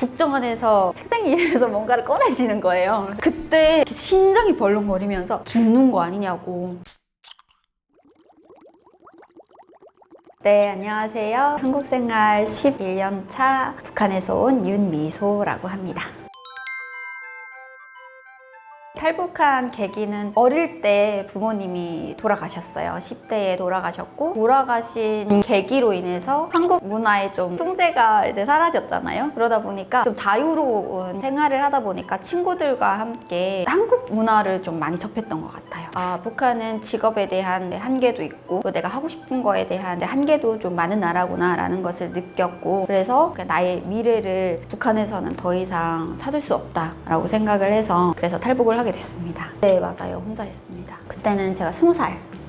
국정원에서 책상 위에서 뭔가를 꺼내시는 거예요. 그때 심장이 벌렁거리면서 죽는 거 아니냐고. 네, 안녕하세요. 한국 생활 11년 차 북한에서 온 윤미소라고 합니다. 탈북한 계기는 어릴 때 부모님이 돌아가셨어요. 10대에 돌아가셨고 돌아가신 계기로 인해서 한국 문화의 좀 통제가 이제 사라졌잖아요. 그러다 보니까 좀 자유로운 생활을 하다 보니까 친구들과 함께 한국 문화를 좀 많이 접했던 것 같아요. 아, 북한은 직업에 대한 한계도 있고 또 내가 하고 싶은 거에 대한 한계도 좀 많은 나라구나라는 것을 느꼈고 그래서 나의 미래를 북한에서는 더 이상 찾을 수 없다라고 생각을 해서 그래서 탈북을 하게 됐습니다. 네, 맞아요. 혼자 했습니다. 그때는 제가 스무 살이었어요.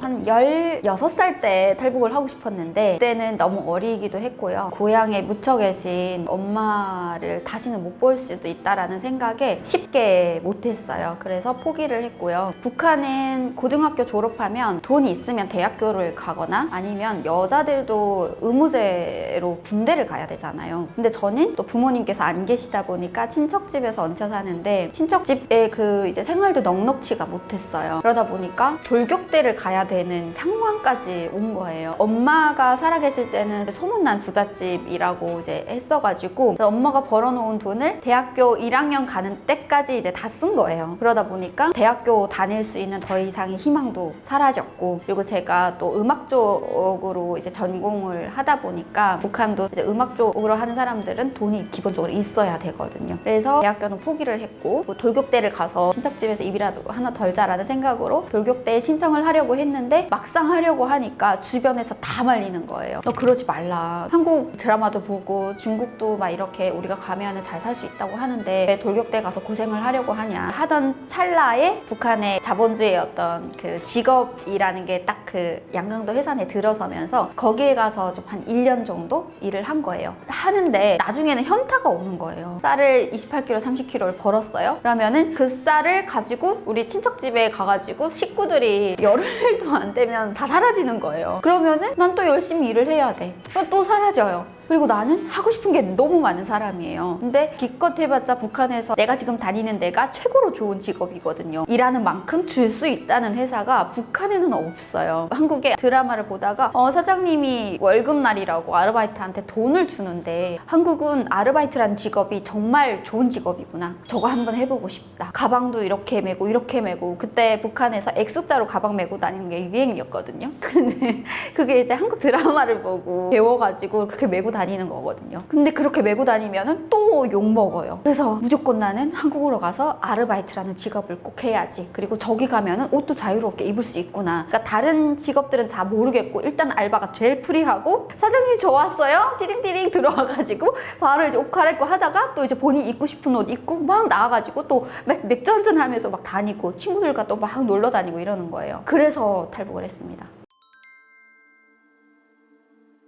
한 16살 때 탈북을 하고 싶었는데 그때는 너무 어리기도 했고요. 고향에 묻혀 계신 엄마를 다시는 못 볼 수도 있다라는 생각에 쉽게 못했어요. 그래서 포기를 했고요. 북한은 고등학교 졸업하면 돈이 있으면 대학교를 가거나 아니면 여자들도 의무제로 군대를 가야 되잖아요. 근데 저는 또 부모님께서 안 계시다 보니까 친척 집에서 얹혀 사는데 친척 집에 그 이제 생활도 넉넉치가 못했어요. 그러다 보니까 돌격대를 가야 되는 상황까지 온 거예요. 엄마가 살아계실 때는 소문난 부잣집이라고 이제 했어가지고 엄마가 벌어놓은 돈을 대학교 1학년 가는 때까지 이제 다 쓴 거예요. 그러다 보니까 대학교 다닐 수 있는 더 이상의 희망도 사라졌고 그리고 제가 또 음악 쪽으로 이제 전공을 하다 보니까 북한도 이제 음악 쪽으로 하는 사람들은 돈이 기본적으로 있어야 되거든요. 그래서 대학교는 포기를 했고 뭐 돌격대를 가서 친척집에서 입이라도 하나 덜자라는 생각으로 돌격대에 신청을 하려고 했는데 막상 하려고 하니까 주변에서 다 말리는 거예요. 너 그러지 말라. 한국 드라마도 보고 중국도 막 이렇게 우리가 가면은 잘살 수 있다고 하는데 왜 돌격대 가서 고생을 하려고 하냐 하던 찰나에 북한의 자본주의의 어떤 그 직업이라는 게 딱 그 양강도 해산에 들어서면서 거기에 가서 좀 한 1년 정도 일을 한 거예요. 하는데 나중에는 현타가 오는 거예요. 쌀을 28kg, 30kg를 벌었어요. 그러면은 그 쌀을 가지고 우리 친척 집에 가가지고 식구들이 열흘 도안 되면 다 사라지는 거예요. 그러면은 난 또 열심히 일을 해야 돼. 또 사라져요. 그리고 나는 하고 싶은 게 너무 많은 사람이에요. 근데 기껏 해봤자 북한에서 내가 지금 다니는 데가 최고로 좋은 직업이거든요. 일하는 만큼 줄 수 있다는 회사가 북한에는 없어요. 한국의 드라마를 보다가 어, 사장님이 월급날이라고 아르바이트한테 돈을 주는데 한국은 아르바이트라는 직업이 정말 좋은 직업이구나. 저거 한번 해보고 싶다. 가방도 이렇게 메고 이렇게 메고 그때 북한에서 X자로 가방 메고 다니는 게 유행이었거든요. 근데 그게 이제 한국 드라마를 보고 배워가지고 그렇게 메고 다니는 거거든요. 근데 그렇게 메고 다니면은 또욕 먹어요. 그래서 무조건 나는 한국으로 가서 아르바이트라는 직업을 꼭 해야지. 그리고 저기 가면은 옷도 자유롭게 입을 수 있구나. 그러니까 다른 직업들은 다 모르겠고 일단 알바가 제일 프리하고 사장님이 저 왔어요? 띠링띠링 들어와가지고 바로 이제 옷 갈아입고 하다가 또 이제 본인 입고 싶은 옷 입고 막 나와가지고 또 맥- 맥주 한잔 하면서 막 다니고 친구들과 또 막 놀러 다니고 이러는 거예요. 그래서 탈북을 했습니다.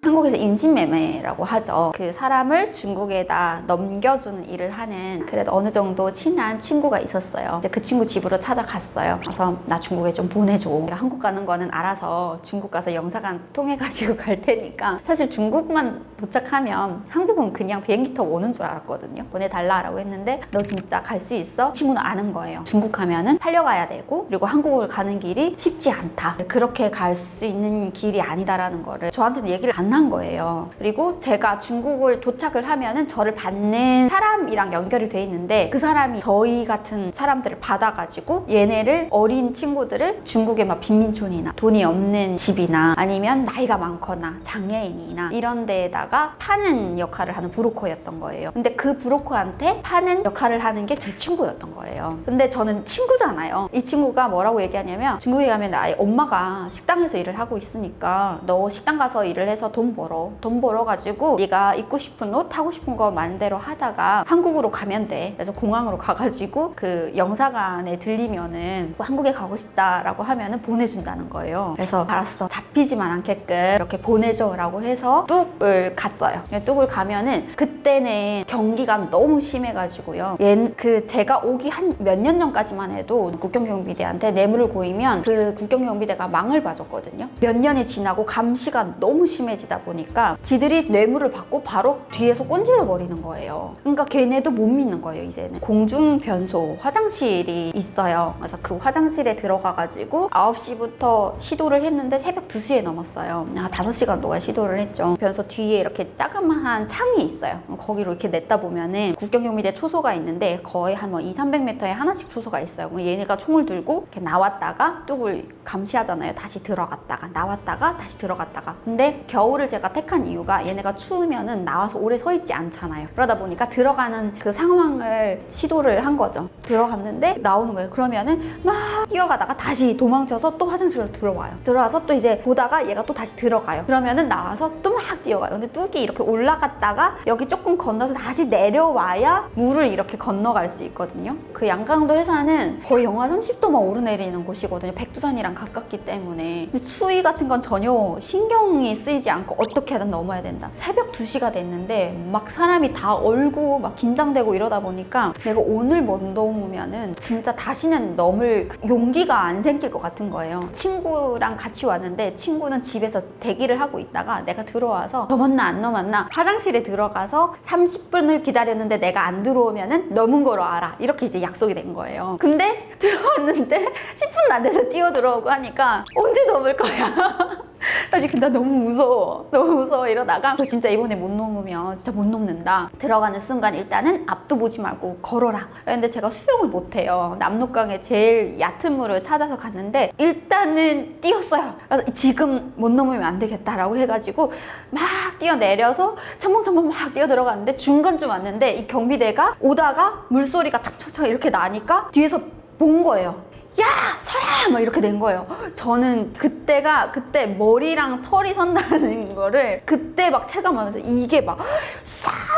한국에서 인신매매라고 하죠. 그 사람을 중국에다 넘겨주는 일을 하는 그래도 어느 정도 친한 친구가 있었어요. 이제 그 친구 집으로 찾아갔어요. 그래서 나 중국에 좀 보내줘. 내가 한국 가는 거는 알아서 중국 가서 영사관 통해가지고 갈 테니까 사실 중국만 도착하면 한국은 그냥 비행기 타고 오는 줄 알았거든요. 보내달라라고 했는데 너 진짜 갈 수 있어? 친구는 아는 거예요. 중국 가면은 팔려가야 되고 그리고 한국을 가는 길이 쉽지 않다. 그렇게 갈 수 있는 길이 아니다라는 거를 저한테는 얘기를 안한 거예요. 그리고 제가 중국을 도착을 하면은 저를 받는 사람이랑 연결이 돼 있는데 그 사람이 저희 같은 사람들을 받아가지고 얘네를 어린 친구들을 중국의 막 빈민촌이나 돈이 없는 집이나 아니면 나이가 많거나 장애인이나 이런 데에다가 파는 역할을 하는 브로커였던 거예요. 근데 그 브로커한테 파는 역할을 하는 게 제 친구였던 거예요. 근데 저는 친구잖아요. 이 친구가 뭐라고 얘기하냐면 중국에 가면 아예 엄마가 식당에서 일을 하고 있으니까 너 식당 가서 일을 해서 돈 벌어. 돈 벌어가지고 네가 입고 싶은 옷, 하고 싶은 거 마음대로 하다가 한국으로 가면 돼. 그래서 공항으로 가가지고 그 영사관에 들리면은 뭐 한국에 가고 싶다라고 하면은 보내준다는 거예요. 그래서 알았어. 잡히지만 않게끔 이렇게 보내줘라고 해서 뚝을 갔어요. 뚝을 가면은 그때는 경기가 너무 심해가지고요. 얘, 그 제가 오기 한 몇 년 전까지만 해도 국경경비대한테 뇌물을 고이면 그 국경경비대가 망을 봐줬거든요. 몇 년이 지나고 감시가 너무 심해지 다 보니까 지들이 뇌물을 받고 바로 뒤에서 꼰질러 버리는 거예요. 그러니까 걔네도 못 믿는 거예요, 이제는. 공중 변소 화장실이 있어요. 그래서 그 화장실에 들어가 가지고 9시부터 시도를 했는데 새벽 2시에 넘었어요. 아, 5시간 동안 시도를 했죠. 변소 뒤에 이렇게 자그마한 창이 있어요. 거기로 이렇게 냈다 보면은 국경경비대 초소가 있는데 거의 한 뭐 2, 300m에 하나씩 초소가 있어요. 그럼 얘네가 총을 들고 이렇게 나왔다가 뚝을 감시하잖아요. 다시 들어갔다가 나왔다가 다시 들어갔다가. 근데 겨울 을 제가 택한 이유가 얘네가 추우면은 나와서 오래 서 있지 않잖아요. 그러다 보니까 들어가는 그 상황을 시도를 한 거죠. 들어갔는데 나오는 거예요. 그러면은 막 뛰어가다가 다시 도망쳐서 또 화장실로 들어와요. 들어와서 또 이제 보다가 얘가 또 다시 들어가요. 그러면은 나와서 또 막 뛰어가요. 근데 뚝이 이렇게 올라갔다가 여기 조금 건너서 다시 내려와야 물을 이렇게 건너갈 수 있거든요. 그 양강도 해사는 거의 영하 30도만 오르내리는 곳이거든요. 백두산이랑 가깝기 때문에. 근데 추위 같은 건 전혀 신경이 쓰이지 않고 어떻게 하든 넘어야 된다. 새벽 2시가 됐는데 막 사람이 다 얼고 막 긴장되고 이러다 보니까 내가 오늘 못 넘으면은 진짜 다시는 넘을 그 용기가 안 생길 것 같은 거예요. 친구랑 같이 왔는데 친구는 집에서 대기를 하고 있다가 내가 들어와서 넘었나 안 넘었나 화장실에 들어가서 30분을 기다렸는데 내가 안 들어오면은 넘은 거로 알아. 이렇게 이제 약속이 된 거예요. 근데 들어왔는데 10분도 안 돼서 뛰어 들어오고 하니까 언제 넘을 거야. 아직 나 너무 무서워. 너무 무서워 이러다가 너 진짜 이번에 못 넘으면 진짜 못 넘는다. 들어가는 순간 일단은 앞도 보지 말고 걸어라. 근데 제가 수영을 못해요. 남록강에 제일 얕은 물을 찾아서 갔는데 일단은 뛰었어요. 그래서 지금 못 넘으면 안 되겠다라고 해가지고 막 뛰어내려서 첨벙첨벙 막 뛰어 들어갔는데 중간쯤 왔는데 이 경비대가 오다가 물소리가 착착착 이렇게 나니까 뒤에서 본 거예요. 야 설아 막 이렇게 된 거예요. 저는 그때가 그때 머리랑 털이 선다는 거를 그때 막 체감하면서 이게 막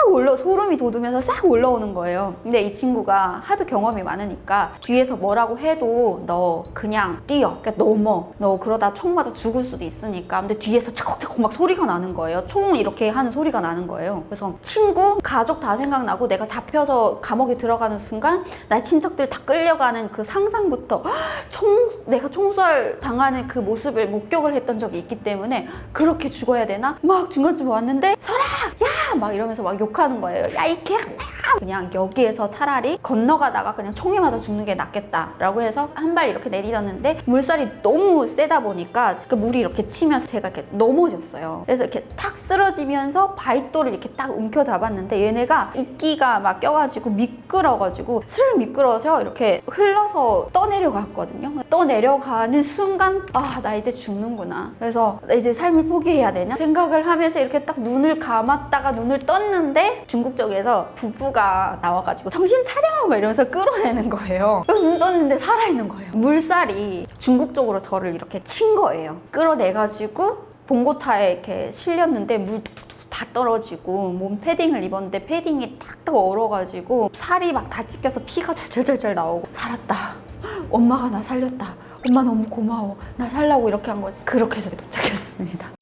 싹 올라 소름이 돋으면서 싹 올라오는 거예요. 근데 이 친구가 하도 경험이 많으니까 뒤에서 뭐라고 해도 너 그냥 뛰어, 그러니까 넘어. 너 그러다 총 맞아 죽을 수도 있으니까. 근데 뒤에서 차곡차곡 막 소리가 나는 거예요. 총 이렇게 하는 소리가 나는 거예요. 그래서 친구, 가족 다 생각나고 내가 잡혀서 감옥에 들어가는 순간 나의 친척들 다 끌려가는 그 상상부터 총 내가 총살 당하는 그 모습을 목격을 했던 적이 있기 때문에 그렇게 죽어야 되나? 막 중간쯤 왔는데 설아 야 막 이러면서 막 욕하는 거예요. 야 이 개. 그냥 여기에서 차라리 건너가다가 그냥 총에 맞아 죽는 게 낫겠다라고 해서 한 발 이렇게 내딛었는데 물살이 너무 세다 보니까 그 물이 이렇게 치면서 제가 이렇게 넘어졌어요. 그래서 이렇게 탁 쓰러지면서 바윗돌을 이렇게 딱 움켜 잡았는데 얘네가 이끼가 막 껴가지고 미끄러가지고 스르르 미끄러서 이렇게 흘러서 떠내려 갔거든요. 떠내려가는 순간 아 나 이제 죽는구나. 그래서 나 이제 삶을 포기해야 되나 생각을 하면서 이렇게 딱 눈을 감았다가 눈을 떴는데 중국 쪽에서 부부가 나와가지고 정신 차려 막 이러면서 끌어내는 거예요. 그래서 눈 떴는데 살아있는 거예요. 물살이 중국 쪽으로 저를 이렇게 친 거예요. 끌어내가지고 봉고차에 이렇게 실렸는데 물 툭툭툭 다 떨어지고 몸 패딩을 입었는데 패딩이 탁탁 얼어가지고 살이 막 다 찢겨서 피가 절절절절 나오고 살았다. 엄마가 나 살렸다. 엄마 너무 고마워. 나 살라고 이렇게 한 거지. 그렇게 해서 도착했습니다.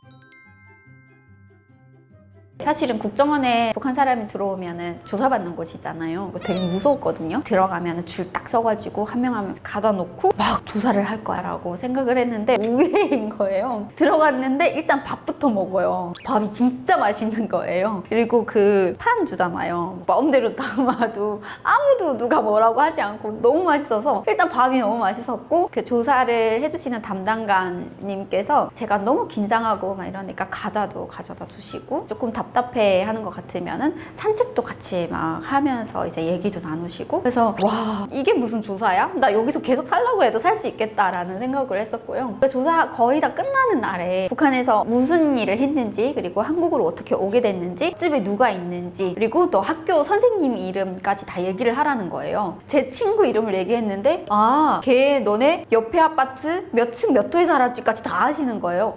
사실은 국정원에 북한 사람이 들어오면은 조사받는 곳이잖아요. 되게 무서웠거든요. 들어가면은 줄 딱 서가지고 한명한명 가다 놓고 막 조사를 할 거야라고 생각을 했는데 우회인 거예요. 들어갔는데 일단 밥부터 먹어요. 밥이 진짜 맛있는 거예요. 그리고 그 판 주잖아요. 마음대로 담아도 아무도 누가 뭐라고 하지 않고 너무 맛있어서 일단 밥이 너무 맛있었고 그 조사를 해주시는 담당관님께서 제가 너무 긴장하고 막 이러니까 과자도 가져다 주시고 조금 답답해 하는 것 같으면은 산책도 같이 막 하면서 이제 얘기도 나누시고 그래서 와 이게 무슨 조사야? 나 여기서 계속 살라고 해도 살 수 있겠다라는 생각을 했었고요. 그 조사 거의 다 끝나는 날에 북한에서 무슨 일을 했는지 그리고 한국으로 어떻게 오게 됐는지 집에 누가 있는지 그리고 또 학교 선생님 이름까지 다 얘기를 하라는 거예요. 제 친구 이름을 얘기했는데 아 걔 너네 옆에 아파트 몇 층 몇 호에 살았지까지 다 아시는 거예요.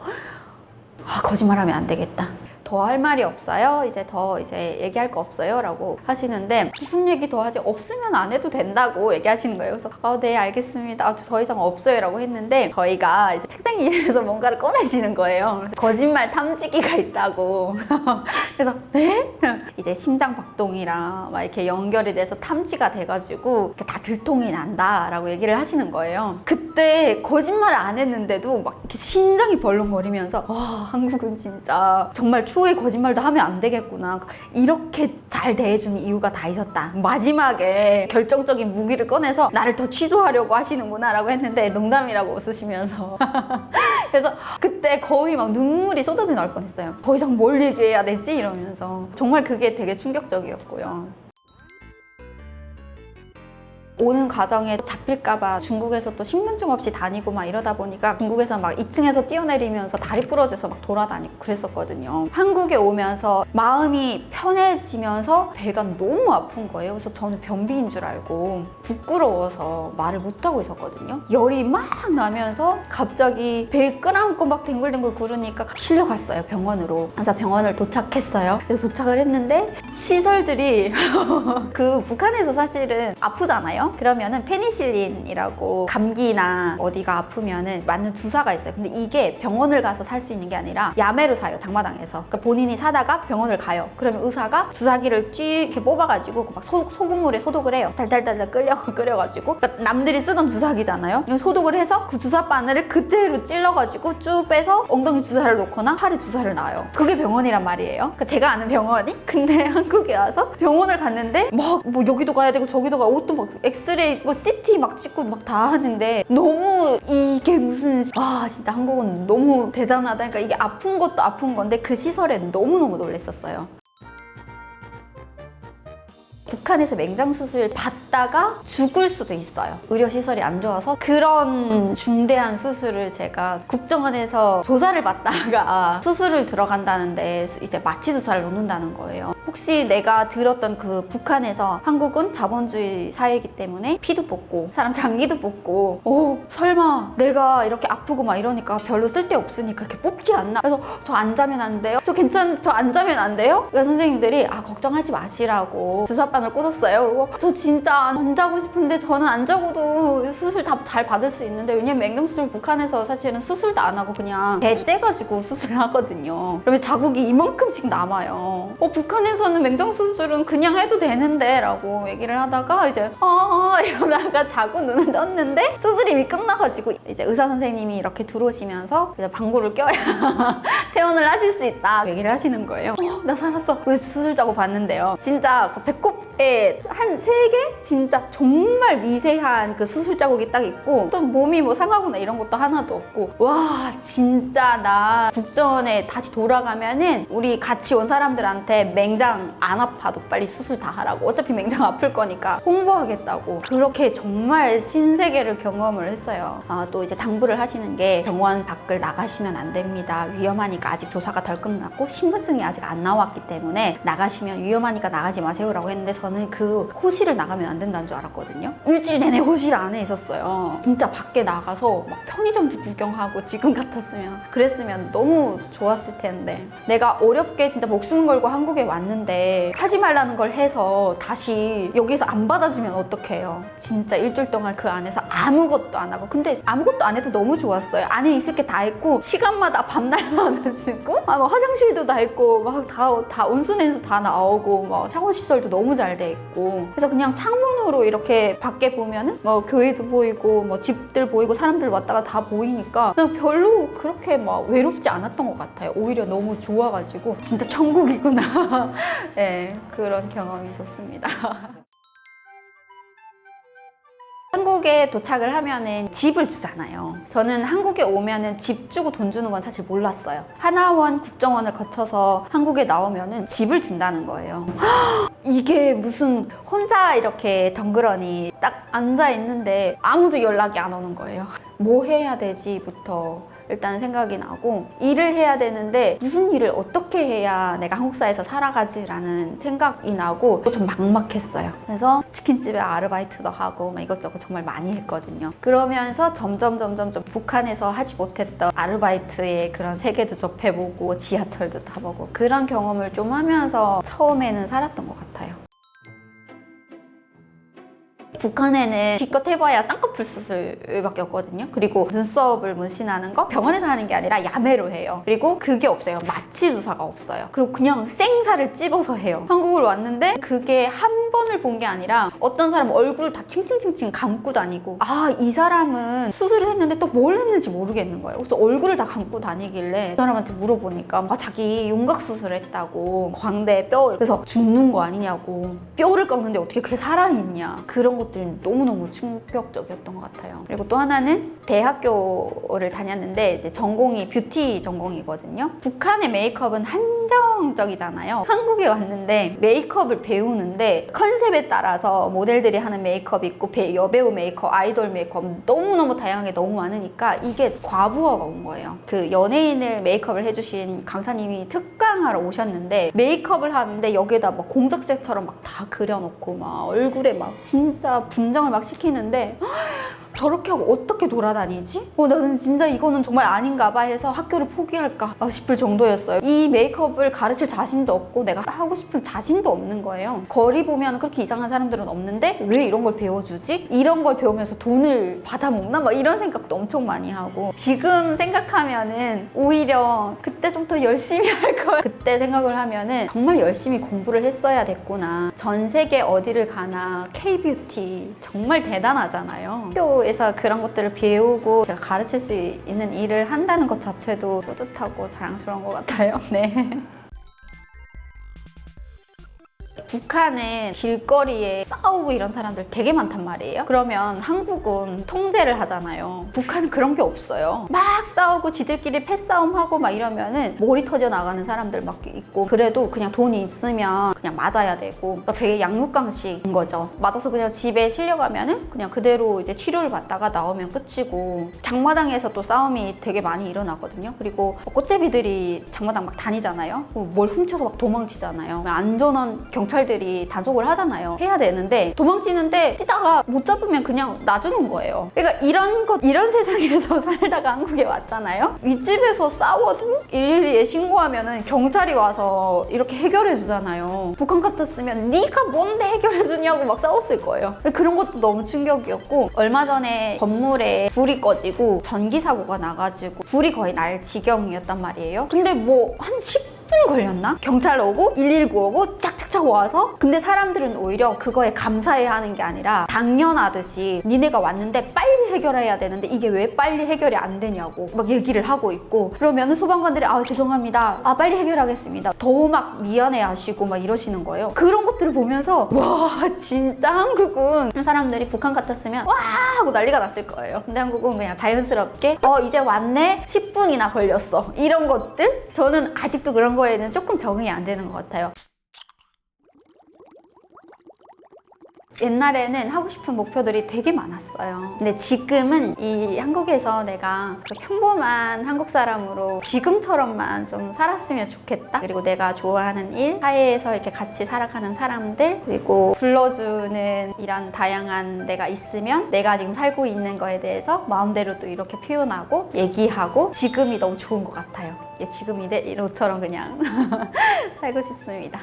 아 거짓말하면 안 되겠다. 더더할 말이 없어요. 이제 더 이제 얘기할 거 없어요라고 하시는데 무슨 얘기 더 하지? 없으면 안 해도 된다고 얘기하시는 거예요. 그래서 아, 네 알겠습니다. 아, 더 이상 없어요라고 했는데 저희가 이제 책상 위에서 뭔가를 꺼내시는 거예요. 거짓말 탐지기가 있다고. 그래서 네? 이제 심장 박동이랑 막 이렇게 연결이 돼서 탐지가 돼가지고 이렇게 다 들통이 난다라고 얘기를 하시는 거예요. 그 때 거짓말을 안 했는데도 막 이렇게 심장이 벌렁거리면서 와 한국은 진짜 정말 추후에 거짓말도 하면 안 되겠구나. 이렇게 잘 대해주는 이유가 다 있었다. 마지막에 결정적인 무기를 꺼내서 나를 더 취조하려고 하시는구나 라고 했는데 농담이라고 웃으시면서 그래서 그때 거의 막 눈물이 쏟아져 나올 뻔했어요. 더 이상 뭘 얘기해야 되지 이러면서 정말 그게 되게 충격적이었고요. 오는 과정에 잡힐까봐 중국에서 또 신분증 없이 다니고 막 이러다 보니까 중국에서 막 2층에서 뛰어내리면서 다리 부러져서 막 돌아다니고 그랬었거든요. 한국에 오면서 마음이 편해지면서 배가 너무 아픈 거예요. 그래서 저는 변비인 줄 알고 부끄러워서 말을 못하고 있었거든요. 열이 막 나면서 갑자기 배 끌어안고 막 댕글댕글 구르니까 실려갔어요 병원으로. 그래서 병원을 도착했어요. 그래서 도착을 했는데 시설들이 그 북한에서 사실은 아프잖아요. 그러면은 페니실린이라고 감기나 어디가 아프면은 맞는 주사가 있어요. 근데 이게 병원을 가서 살 수 있는 게 아니라 야매로 사요 장마당에서. 그러니까 본인이 사다가 병원을 가요. 그러면 의사가 주사기를 쭉 이렇게 뽑아가지고 막 소, 소금물에 소독을 해요. 달달달달 끓여 끓여가지고. 그러니까 남들이 쓰던 주사기잖아요. 소독을 해서 그 주사 바늘을 그대로 찔러가지고 쭉 빼서 엉덩이 주사를 놓거나 팔에 주사를 놔요. 그게 병원이란 말이에요. 그러니까 제가 아는 병원이. 근데 한국에 와서 병원을 갔는데 막 뭐 여기도 가야 되고 저기도 가 옷도 막 엑스레이 뭐 CT 막 찍고 막 다 하는데 너무 이게 무슨 아 진짜 한국은 너무 대단하다. 그러니까 이게 아픈 것도 아픈 건데 그 시설에 너무 너무 놀랬었어요. 북한에서 맹장 수술 받다가 죽을 수도 있어요. 의료 시설이 안 좋아서 그런 중대한 수술을 제가 국정원에서 조사를 받다가 수술을 들어간다는데 이제 마취 주사를 놓는다는 거예요. 혹시 내가 들었던 그 북한에서 한국은 자본주의 사회이기 때문에 피도 뽑고 사람 장기도 뽑고 오 설마 내가 이렇게 아프고 막 이러니까 별로 쓸데 없으니까 이렇게 뽑지 않나? 그래서 저 안 자면 안 돼요? 저 괜찮 저 안 자면 안 돼요? 그러니까 선생님들이 아 걱정하지 마시라고 주사바늘 꽂았어요. 그리고 저 진짜 안 자고 싶은데 저는 안 자고도 수술 다 잘 받을 수 있는데 왜냐면 맹장 수술 북한에서 사실은 수술도 안 하고 그냥 배 째가지고 수술하거든요. 그러면 자국이 이만큼씩 남아요. 어 북한에서 는 맹장 수술은 그냥 해도 되는데 라고 얘기를 하다가 이제 아 이러다가 자고 눈을 떴는데 수술이 이미 끝나가지고 이제 의사 선생님이 이렇게 들어오시면서 이제 방구를 껴야 퇴원을 하실 수 있다 얘기를 하시는 거예요. 어, 나 살았어. 왜 수술 자고 봤는데요. 진짜 그 배꼽 에 한 세 개 진짜 정말 미세한 그 수술 자국이 딱 있고 또 몸이 뭐 상하거나 이런 것도 하나도 없고 와 진짜 나 국전에 다시 돌아가면은 우리 같이 온 사람들한테 맹장 안 아파도 빨리 수술 다 하라고 어차피 맹장 아플 거니까 홍보하겠다고 그렇게 정말 신세계를 경험을 했어요. 아, 또 이제 당부를 하시는 게 병원 밖을 나가시면 안 됩니다. 위험하니까 아직 조사가 덜 끝났고 신분증이 아직 안 나왔기 때문에 나가시면 위험하니까 나가지 마세요라고 했는데 저는 그 호실을 나가면 안 된다는 줄 알았거든요. 일주일 내내 호실 안에 있었어요. 진짜 밖에 나가서 막 편의점도 구경하고 지금 같았으면 그랬으면 너무 좋았을 텐데 내가 어렵게 진짜 목숨 걸고 한국에 왔는데 하지 말라는 걸 해서 다시 여기서 안 받아주면 어떡해요. 진짜 일주일 동안 그 안에서 아무것도 안 하고 근데 아무것도 안 해도 너무 좋았어요. 안에 있을 게다 있고 시간마다 밤날라가지고 아, 뭐 화장실도 다 있고 막 다 다 온수냉수 다 나오고 뭐 샤워 시설도 너무 잘돼 있고 그래서 그냥 창문으로 이렇게 밖에 보면은 뭐 교회도 보이고 뭐 집들 보이고 사람들 왔다가 다 보이니까 그냥 별로 그렇게 막 외롭지 않았던 것 같아요. 오히려 너무 좋아가지고 진짜 천국이구나. 네 그런 경험이 있었습니다. 한국에 도착을 하면은 집을 주잖아요. 저는 한국에 오면은 집 주고 돈 주는 건 사실 몰랐어요. 하나원 국정원을 거쳐서 한국에 나오면은 집을 준다는 거예요. 이게 무슨 혼자 이렇게 덩그러니 딱 앉아 있는데 아무도 연락이 안 오는 거예요. 뭐 해야 되지부터 일단 생각이 나고 일을 해야 되는데 무슨 일을 어떻게 해야 내가 한국 사회에서 살아가지라는 생각이 나고 좀 막막했어요. 그래서 치킨집에 아르바이트도 하고 막 이것저것 정말 많이 했거든요. 그러면서 점점 점점 좀 북한에서 하지 못했던 아르바이트의 그런 세계도 접해보고 지하철도 타보고 그런 경험을 좀 하면서 처음에는 살았던 것 같아요. 북한에는 기껏 해봐야 쌍꺼풀 수술밖에 없거든요. 그리고 눈썹을 문신하는 거 병원에서 하는 게 아니라 야매로 해요. 그리고 그게 없어요. 마취 주사가 없어요. 그리고 그냥 생살을 찝어서 해요. 한국을 왔는데 그게 한 번을 본 게 아니라 어떤 사람 얼굴을 다 칭칭칭칭 감고 다니고 아 이 사람은 수술을 했는데 또 뭘 했는지 모르겠는 거예요. 그래서 얼굴을 다 감고 다니길래 그 사람한테 물어보니까 아, 자기 윤곽 수술했다고 광대 뼈 그래서 죽는 거 아니냐고 뼈를 꺾는데 어떻게 그게 살아있냐 그런 것들이 너무너무 충격적이었던 것 같아요. 그리고 또 하나는 대학교를 다녔는데 이제 전공이 뷰티 전공이거든요. 북한의 메이크업은 한정적이잖아요. 한국에 왔는데 메이크업을 배우는데 컨셉에 따라서 모델들이 하는 메이크업이 있고 배- 여배우 메이크업, 아이돌 메이크업 너무너무 다양하게 너무 많으니까 이게 과부하가 온 거예요. 그 연예인을 메이크업을 해주신 강사님이 특강하러 오셨는데 메이크업을 하는데 여기에다 막 공작색처럼 막 다 그려놓고 막 얼굴에 막 진짜 분장을 막 시키는데 저렇게 하고 어떻게 돌아다니지? 어, 나는 진짜 이거는 정말 아닌가 봐 해서 학교를 포기할까 싶을 정도였어요. 이 메이크업을 가르칠 자신도 없고 내가 하고 싶은 자신도 없는 거예요. 거리 보면 그렇게 이상한 사람들은 없는데 왜 이런 걸 배워주지? 이런 걸 배우면서 돈을 받아먹나? 막 이런 생각도 엄청 많이 하고 지금 생각하면은 오히려 그때 좀 더 열심히 할 걸. 그때 생각을 하면은 정말 열심히 공부를 했어야 됐구나. 전 세계 어디를 가나 K-뷰티 정말 대단하잖아요. 학교 에서 그런 것들을 배우고 제가 가르칠 수 있는 일을 한다는 것 자체도 뿌듯하고 자랑스러운 것 같아요. 네. 북한은 길거리에 싸우고 이런 사람들 되게 많단 말이에요. 그러면 한국은 통제를 하잖아요. 북한은 그런 게 없어요. 막 싸우고 지들끼리 패싸움하고 막 이러면은 머리 터져 나가는 사람들 막 있고 그래도 그냥 돈이 있으면 그냥 맞아야 되고 그러니까 되게 양육강식인 거죠. 맞아서 그냥 집에 실려가면은 그냥 그대로 이제 치료를 받다가 나오면 끝이고 장마당에서 또 싸움이 되게 많이 일어나거든요. 그리고 꽃제비들이 장마당 막 다니잖아요. 뭘 훔쳐서 막 도망치잖아요. 안전원 경찰 들이 단속을 하잖아요. 해야 되는데 도망치는데 뛰다가 못 잡으면 그냥 놔주는 거예요. 그러니까 이런 것 이런 세상에서 살다가 한국에 왔잖아요. 윗집에서 싸워도 112에 신고하면은 경찰이 와서 이렇게 해결해 주잖아요. 북한 같았으면 네가 뭔데 해결해 주냐고 막 싸웠을 거예요. 그런 것도 너무 충격이었고 얼마 전에 건물에 불이 꺼지고 전기 사고가 나가지고 불이 거의 날 지경이었단 말이에요. 근데 뭐 한 10 분 걸렸나? 경찰 오고 119 오고 짝짝짝 와서 근데 사람들은 오히려 그거에 감사해야 하는 게 아니라 당연하듯이 니네가 왔는데 빨리 해결해야 되는데 이게 왜 빨리 해결이 안 되냐고 막 얘기를 하고 있고 그러면 소방관들이 아 죄송합니다. 아 빨리 해결하겠습니다. 더 막 미안해 하시고 막 이러시는 거예요. 그런 것들을 보면서 와 진짜 한국은 사람들이 북한 같았으면 와 하고 난리가 났을 거예요. 근데 한국은 그냥 자연스럽게 어 이제 왔네? 10분이나 걸렸어. 이런 것들? 저는 아직도 그런 거 에는 조금 적응이 안 되는 것 같아요 옛날에는 하고 싶은 목표들이 되게 많았어요. 근데 지금은 이 한국에서 내가 그 평범한 한국 사람으로 지금처럼만 좀 살았으면 좋겠다. 그리고 내가 좋아하는 일, 사회에서 이렇게 같이 살아가는 사람들, 그리고 불러주는 이런 다양한 내가 있으면 내가 지금 살고 있는 거에 대해서 마음대로 또 이렇게 표현하고 얘기하고 지금이 너무 좋은 것 같아요. 예, 지금 이대로처럼 그냥 살고 싶습니다.